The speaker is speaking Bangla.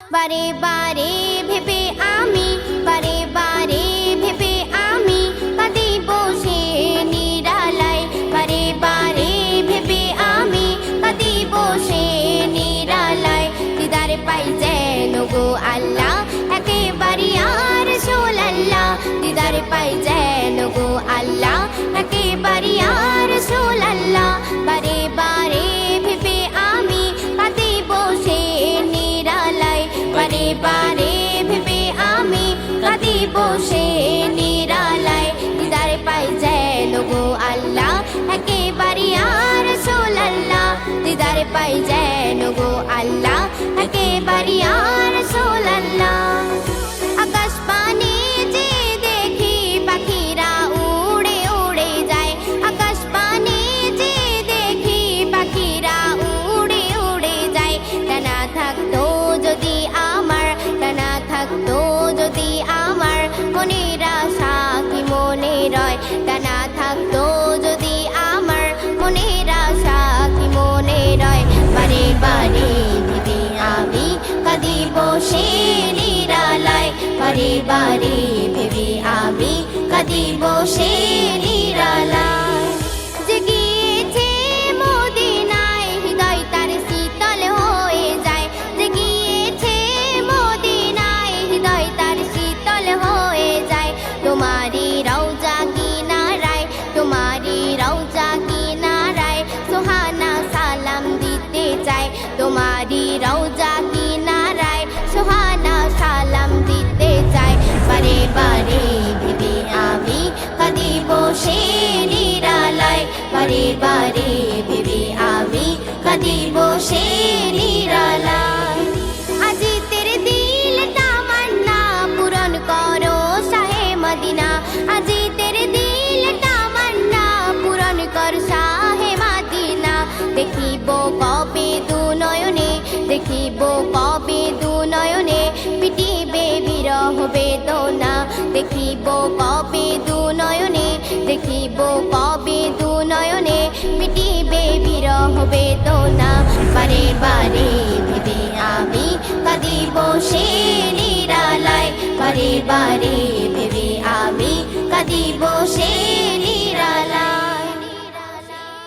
বারে বারে ভেবে আমি, বারে বারে ভেবে আমি কাঁদি বসে নিরালায়। বারে বারে ভেবে আমি কাঁদি বসে নিরালায়। দিদার পাই যেন গো আল্লাহ, একেবারে আর সোলাল্লাহ দিদার পাই যেন গো আল্লাহ, একেবারে আর বারে ভেবে আমি কাঁদি বসে নিরালায়। দিদার পাই যেন গো আল্লাহ, একেবারে আর সোলাল্লাহ। দিদার পাই যেন গো আল্লাহ, একেবারে আর কাঁদি বসে নিরালায় বারে বারে ভেবে আমি কাঁদি বসে দেখিব কবে দু নয়নে দেখিব কবে দু নয়নে পিটিবে বিরহ বেদনা। দেখিব কবে দু নয়নে দেখিব কবে দু নয়নে পিটিবে বিরহ বেদনা। বারে বারে ভেবে আমি কাঁদি বসে নিরালায় বারে বারে